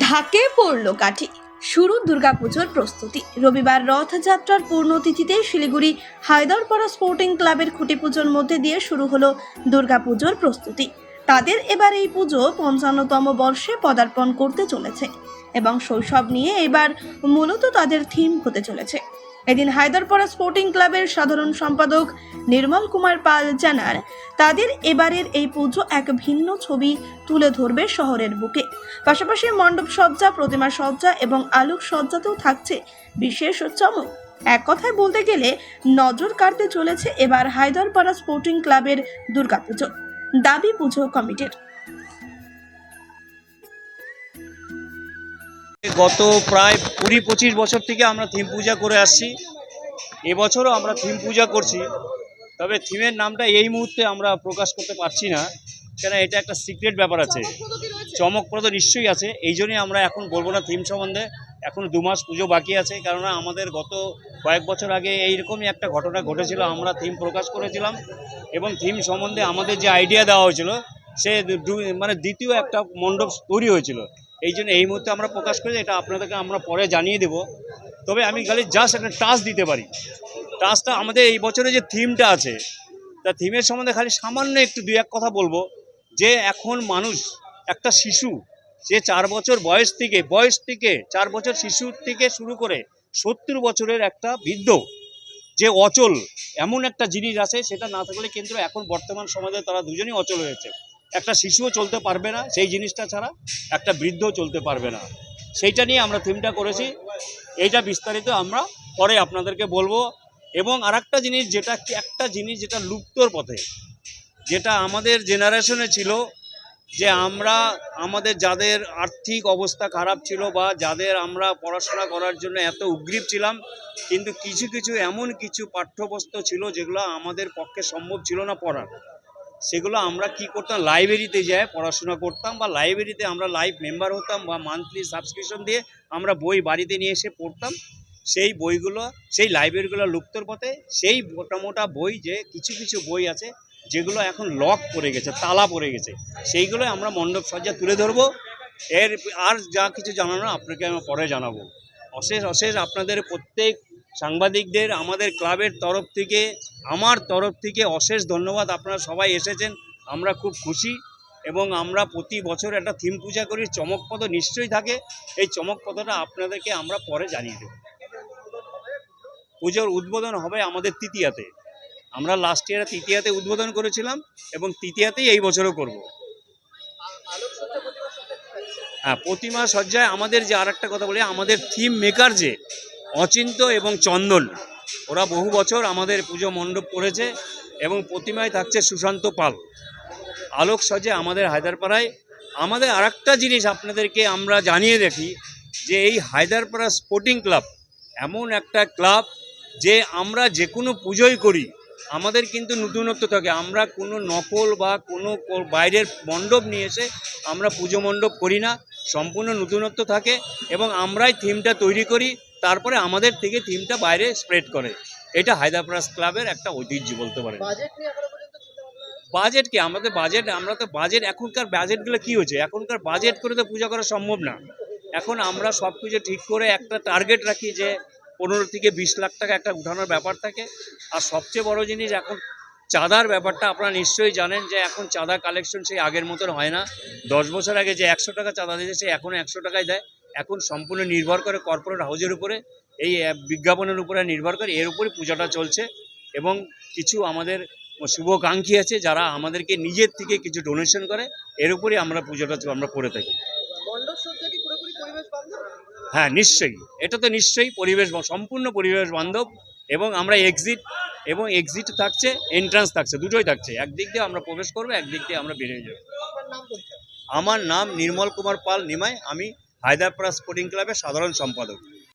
ঢাকে পড়ল কাঠি। শুরু দুর্গাপুজোর প্রস্তুতি। রবিবার রথযাত্রার পূর্ণতিথিতে শিলিগুড়ি হায়দরপাড়া স্পোর্টিং ক্লাবের খুঁটি পুজোর মধ্যে দিয়ে শুরু হলো দুর্গাপুজোর প্রস্তুতি। তাদের এবার এই পুজো পঞ্চান্নতম বর্ষে পদার্পণ করতে চলেছে এবং শৈশব নিয়ে এবার মূলত তাদের থিম হতে চলেছে। এদিন হায়দরপাড়া স্পোর্টিং ক্লাবের সাধারণ সম্পাদক নির্মল কুমার পাল জানান, তাদের এবারের এই পুজো এক ভিন্ন ছবি তুলে ধরবে শহরের বুকে। পাশাপাশি মণ্ডপ সজ্জা, প্রতিমা সজ্জা এবং আলোক সজ্জাতেও থাকছে বিশেষ চমক। এক কথায় বলতে গেলে, নজর কাড়তে চলেছে এবার হায়দরপাড়া স্পোর্টিং ক্লাবের দুর্গাপুজো, দাবি পুজো কমিটির। গত প্রায় কুড়ি পঁচিশ বছর থেকে আমরা থিম পূজা করে আসছি। এবছরও আমরা থিম পূজা করছি, তবে থিমের নামটা এই মুহূর্তে আমরা প্রকাশ করতে পারছি না কেন এটা একটা সিক্রেট ব্যাপার আছে। চমকপ্রদ নিশ্চয়ই আছে, এই জন্যই আমরা এখন বলব না থিম সম্বন্ধে। এখন দু মাস পুজো বাকি আছে, কেননা আমাদের গত কয়েক বছর আগে এইরকমই একটা ঘটনা ঘটেছিল, আমরা থিম প্রকাশ করেছিলাম এবং থিম সম্বন্ধে আমাদের যে আইডিয়া দেওয়া হয়েছিল, সে মানে দ্বিতীয় একটা মণ্ডপ তৈরি হয়েছিল। এই জন্য এই মুহূর্তে আমরা প্রকাশ করি, এটা আপনাদেরকে আমরা পরে জানিয়ে দেব। তবে আমি খালি জাস্ট একটা টাচ দিতে পারি। টাচটা আমাদের এই বছরে যে থিমটা আছে, তা থিমের সম্বন্ধে খালি সামান্য একটু দু এক কথা বলব। যে এখন মানুষ, একটা শিশু যে চার বছর বয়স থেকে বয়স থেকে, চার বছর শিশু থেকে শুরু করে সত্তর বছরের একটা বৃদ্ধ, যে অচল, এমন একটা জিনিস আছে, সেটা না থাকলে কিন্তু এখন বর্তমান সমাজে তারা দুজনেই অচল হয়েছে। একটা শিশুও চলতে পারবে না, সেই জিনিসটা ছাড়া একটা বৃদ্ধও চলতে পারবে না। সেইটা নিয়ে আমরা থিমটা করেছি। এইটা বিস্তারিত আমরা পরে আপনাদেরকে বলব। এবং আরেকটা জিনিস যেটা একটা জিনিস যেটা লুপ্তর পথে, যেটা আমাদের জেনারেশনে ছিল যে আমরা, আমাদের যাদের আর্থিক অবস্থা খারাপ ছিল বা যাদের আমরা পড়াশোনা করার জন্য এত উগ্রীব ছিলাম, কিন্তু কিছু কিছু এমন কিছু পাঠ্যবস্তু ছিল যেগুলো আমাদের পক্ষে সম্ভব ছিল না পড়ার। সেগুলো আমরা কি করতাম? লাইব্রেরিতে যেয়ে, পড়াশোনা করতাম বা লাইব্রেরিতে আমরা লাইভ মেম্বার হতাম বা মান্থলি সাবস্ক্রিপশন দিয়ে আমরা বই বাড়িতে নিয়ে এসে পড়তাম। সেই বইগুলো, সেই লাইব্রেরিগুলো লুপ্তর পথে, সেই মোটা মোটা বই যে কিছু কিছু বই আছে, যেগুলো এখন লক পড়ে গেছে, তালা পড়ে গেছে সেইগুলো আমরা মণ্ডপ সজ্জা তুলে ধরবো। এর আর যা কিছু জানানো, আপনাকে আমি পরে জানাব। অশেষ অশেষ আপনাদের প্রত্যেক সাংবাদিকদের, আমাদের ক্লাবের তরফ থেকে, আমার তরফ থেকে অশেষ ধন্যবাদ। আপনারা সবাই এসেছেন, আমরা খুব খুশি এবং আমরা প্রতি বছর একটা থিম পূজা করি, চমকপদ নিশ্চয়ই থাকে। এই চমকপদটা আপনাদেরকে আমরা পরে জানিয়ে দেব। পুজোর উদ্বোধন হবে আমাদের তৃতীয়াতে। আমরা লাস্ট ইয়ারে তৃতীয়াতে উদ্বোধন করেছিলাম এবং তৃতীয়াতেই এই বছরও করব। হ্যাঁ প্রতিমা সজ্জায় আমাদের যে আর একটা কথা বলি, আমাদের থিম মেকার যে অচিন্ত এবং চন্দন। ওরা বহু বছর আমাদের পুজো মণ্ডপ করেছে এবং প্রতিমায় থাকছে সুশান্ত পাল। আলোক সজে আমাদের হায়দারপাড়ায়। আমাদের আরেকটা জিনিস আপনাদেরকে আমরা জানিয়ে দেখি যে এই হায়দারপাড়া স্পোর্টিং ক্লাব এমন একটা ক্লাব যে আমরা যে কোনো পুজোই করি, আমাদের কিন্তু নতুনত্ব থাকে। আমরা কোনো নকল বা কোনো বাইরের মণ্ডপ নিয়ে এসে আমরা পুজো মণ্ডপ করি না। সম্পূর্ণ নতুনত্ব থাকে এবং আমরাই থিমটা তৈরি করি। তারপরে আমাদের থেকে থিমটা বাইরে স্প্রেড করে। এটা হায়দ্রাবাদ ক্লাবের একটা ঐতিহ্য বলতে পারেন। বাজেট কি আমাদের বাজেট আমরা তো বাজেট এখনকার বাজেটগুলো কি হয়েছে? এখনকার বাজেট করে তো পূজা করা সম্ভব না। এখন আমরা সব কিছু ঠিক করে একটা টার্গেট রাখি যে পনেরো থেকে বিশ লাখ টাকা একটা উঠানোর ব্যাপার থাকে। আর সবচেয়ে বড় জিনিস এখন চাঁদার ব্যাপারটা আপনারা নিশ্চয়ই জানেন যে এখন চাঁদা কালেকশন সেই আগের মতন হয় না। দশ বছর আগে যে একশো টাকা চাঁদা দিয়েছে সে এখন একশো টাকায় দেয়। এখন সম্পূর্ণ নির্ভর করে কর্পোরেট হাউজের উপরে এই বিজ্ঞাপনের উপরে নির্ভর করে এর উপরে পূজাটা চলছে এবং কিছু আমাদের শুভকাঙ্ক্ষী আছে যারা আমাদেরকে নিজের থেকে কিছু ডোনেশন করে এর উপরে আমরা পুজোটা আমরা করে থাকি। হ্যাঁ নিশ্চয়ই। এটা তো নিশ্চয়ই পরিবেশ সম্পূর্ণ পরিবেশ বান্ধব এবং আমরা এক্সিট এবং এক্সিট থাকছে এন্ট্রান্স থাকছে দুটোই থাকছে। একদিক দিয়ে আমরা প্রবেশ করব একদিক দিয়ে আমরা বেরিয়ে যাব। আমার নাম নির্মল কুমার পাল নিমাই আমি হায়দ্রাপাড়া স্পোর্টিং ক্লাবের সাধারণ সম্পাদক।